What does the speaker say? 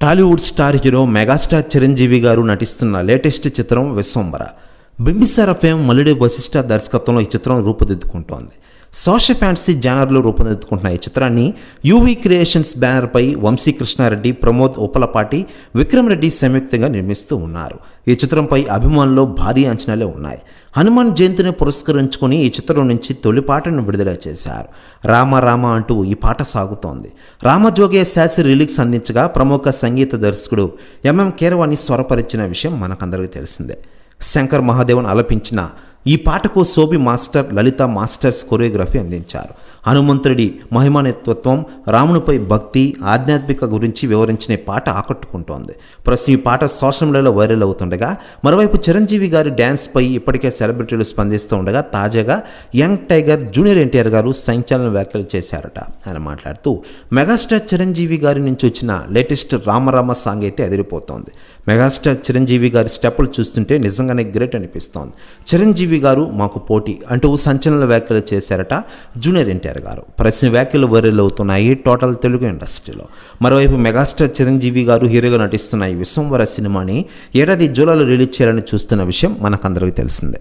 Tollywood star hero megastar Chiranjeevi గారు నటిస్తున్న latest చిత్రం విశ్వంబర బింబిసార ఫేమ్ మల్లుడి వశిష్ఠ దర్శకత్వంలో ఈ చిత్రం రూపుదిద్దుకుంటోంది. సోషల్ ఫ్యాంటసీ జానర్లో రూపుదిద్దుకుంటున్న ఈ చిత్రాన్ని యూవీ క్రియేషన్స్ బ్యానర్పై వంశీ కృష్ణారెడ్డి ప్రమోద్ ఉపలపాటి విక్రమ్ రెడ్డి సంయుక్తంగా నిర్మిస్తూ ఉన్నారు. ఈ చిత్రంపై అభిమానులు భారీ అంచనాలే ఉన్నాయి. హనుమాన్ జయంతిని పురస్కరించుకొని ఈ చిత్రం నుంచి తొలి పాటను విడుదల చేశారు. రామ రామ అంటూ ఈ పాట సాగుతోంది. రామజోగే శాస్త్రి రిలీక్స్ అందించగా ప్రముఖ సంగీత దర్శకుడు ఎంఎం కీరవాణి స్వరపరిచిన విషయం మనకందరికీ తెలిసిందే. శంకర్ మహాదేవన్ ఆలపించిన ఈ పాటకు Sobhi master Lalitha masters choreography అందించారు. హనుమంతుడి మహిమానేతత్వం రామునిపై భక్తి ఆధ్యాత్మిక గురించి వివరించిన పాట ఆకట్టుకుంటోంది. ప్రస్తుతం ఈ పాట సోషల్ మీడియాలో వైరల్ అవుతుండగా మరోవైపు చిరంజీవి గారి డ్యాన్స్పై ఇప్పటికే సెలబ్రిటీలు స్పందిస్తూ ఉండగా తాజాగా యంగ్ టైగర్ జూనియర్ ఎన్టీఆర్ గారు సంచలన వ్యాఖ్యలు చేశారట. ఆయన మాట్లాడుతూ మెగాస్టార్ చిరంజీవి గారి నుంచి వచ్చిన లేటెస్ట్ రామరామ సాంగ్ అయితే అదిరిపోతోంది. మెగాస్టార్ చిరంజీవి గారి స్టెప్పులు చూస్తుంటే నిజంగానే గ్రేట్ అనిపిస్తోంది. చిరంజీవి చిరంజీవి గారు మాకు పోటీ అంటూ సంచలన వ్యాఖ్యలు చేశారట జూనియర్ ఎన్టీఆర్ గారు. ప్రశ్న వ్యాఖ్యలు వైరల్ అవుతున్నాయి టోటల్ తెలుగు ఇండస్ట్రీలో. మరోవైపు మెగాస్టార్ చిరంజీవి గారు హీరోగా నటిస్తున్న ఈ విశ్వంవర సినిమాని ఏడాది జూలైలో రిలీజ్ చేయాలని చూస్తున్న విషయం మనకందరికీ తెలిసిందే.